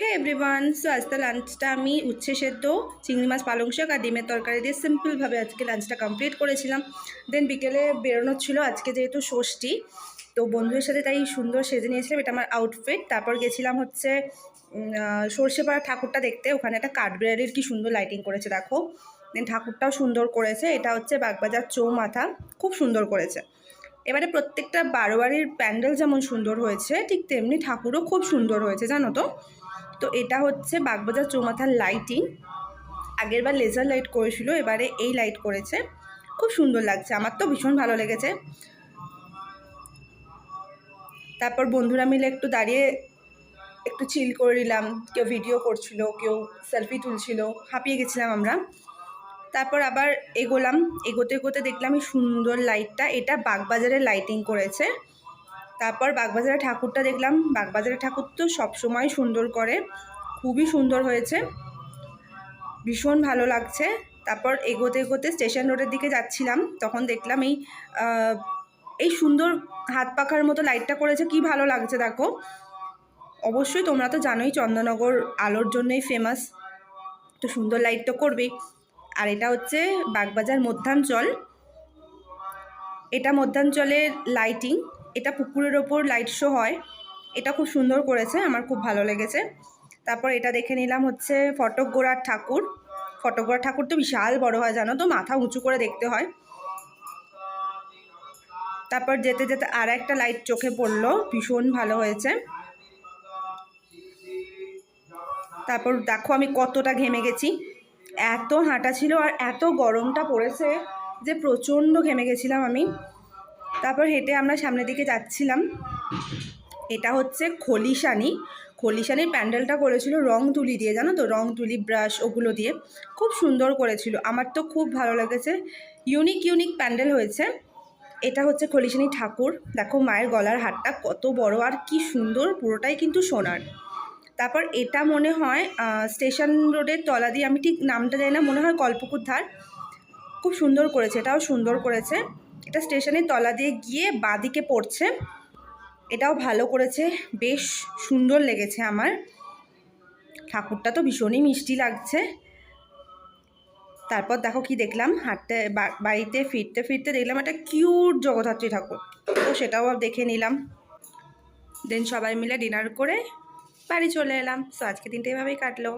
হে everyone so আজকে লাঞ্চটা আমি উচ্ছে সেদ্ধ, চিংড়ি মাছ পালং শাক আর ডিমের তরকারি দিয়ে সিম্পলভাবে আজকে লাঞ্চটা কমপ্লিট করেছিলাম। দেন বিকেলে বেরোনোর ছিল, আজকে যেহেতু ষষ্ঠী, তো বন্ধুদের সাথে তাই সুন্দর সেজে নিয়েছিলাম। এটা আমার আউটফিট তারপর গেছিলাম হচ্ছে সর্ষেপাড়া ঠাকুরটা দেখতে। ওখানে একটা কাঠবিড়ালির কি সুন্দর লাইটিং করেছে, দেখো। দেন ঠাকুরটাও সুন্দর করেছে। এটা হচ্ছে বাগবাজার চৌমাথা। খুব সুন্দর করেছে। এবারে প্রত্যেকটা বারোয়ারির প্যান্ডেল যেমন সুন্দর হয়েছে, ঠিক তেমনি ঠাকুরও খুব সুন্দর হয়েছে, জানো তো? তো এটা হচ্ছে বাগবাজার চৌমাথার লাইটিং আগেরবার লেজার লাইট করেছিল, এবারে এই লাইট করেছে। খুব সুন্দর লাগছে, আমার তো ভীষণ ভালো লেগেছে। তারপর বন্ধুরা মিলে একটু দাঁড়িয়ে একটু চিল করে নিলাম, কেউ ভিডিও করছিল, কেউ সেলফি তুলছিল, হাঁপিয়ে গেছিলাম আমরা। তারপর আবার এগোলাম, এগোতে এগোতে দেখলাম এই সুন্দর লাইটটা এটা বাগবাজারে লাইটিং করেছে। তারপর বাগবাজারের ঠাকুরটা দেখলাম। বাগবাজারের ঠাকুর তো সবসময় সুন্দর করে, খুবই সুন্দর হয়েছে। ভীষণ ভালো লাগছে। তারপর এগোতে এগোতে স্টেশন রোডের দিকে যাচ্ছিলাম, তখন দেখলাম এই এই সুন্দর হাত পাখার মতো লাইটটা করেছে, কি ভালো লাগছে দেখো। অবশ্যই তোমরা তো জানোই চন্দননগর আলোর জন্যই ফেমাস তো সুন্দর লাইট তো করবেই। আর এটা হচ্ছে বাগবাজার মধ্যাঞ্চল। এটা মধ্যাঞ্চলের লাইটিং এটা পুকুরের ওপর লাইট শো হয়। এটা খুব সুন্দর করেছে, আমার খুব ভালো লেগেছে। তারপর এটা দেখে নিলাম হচ্ছে ফটক গোড়ার ঠাকুর। ফটক গোড়ার ঠাকুর তো বিশাল বড় হয়, জানো তো? মাথা উঁচু করে দেখতে হয়। তারপর যেতে যেতে আর একটা লাইট চোখে পড়ল, ভীষণ ভালো হয়েছে। তারপর দেখো আমি কতটা ঘেমে গেছি। এত হাঁটা ছিল আর এত গরমটা পড়েছে যে প্রচণ্ড ঘেমে গেছিলাম আমি। তারপর হেঁটে আমরা সামনের দিকে যাচ্ছিলাম। এটা হচ্ছে খলিশানি। খলিশানির প্যান্ডেলটা করেছিল রং তুলি দিয়ে, জানো তো? রং তুলি, ব্রাশ, ওগুলো দিয়ে। খুব সুন্দর করেছিল। আমার তো খুব ভালো লেগেছে। ইউনিক ইউনিক প্যান্ডেল হয়েছে। এটা হচ্ছে খলিশানি ঠাকুর। দেখো মায়ের গলার হারটা কত বড় আর কি সুন্দর, পুরোটাই কিন্তু সোনার। তারপর এটা মনে হয় স্টেশন রোডের তলা দিয়ে, আমি ঠিক নামটা জানি না, মনে হয় কল্পকুর ধার খুব সুন্দর করেছে, এটাও সুন্দর করেছে। এটা স্টেশনের তলা দিয়ে গিয়ে বাঁদিকে পড়ছে। এটাও ভালো করেছে, বেশ সুন্দর লেগেছে আমার। ঠাকুরটা তো ভীষণই মিষ্টি লাগছে। তারপর দেখো কি দেখলাম, হাঁটতে বাড়িতে ফিরতে ফিরতে দেখলাম একটা কিউট জগদ্ধাত্রী ঠাকুর। তো সেটাও দেখে নিলাম। দেন সবাই মিলে ডিনার করে বাড়ি চলে এলাম। সো আজকে দিনটা এভাবেই কাটলো।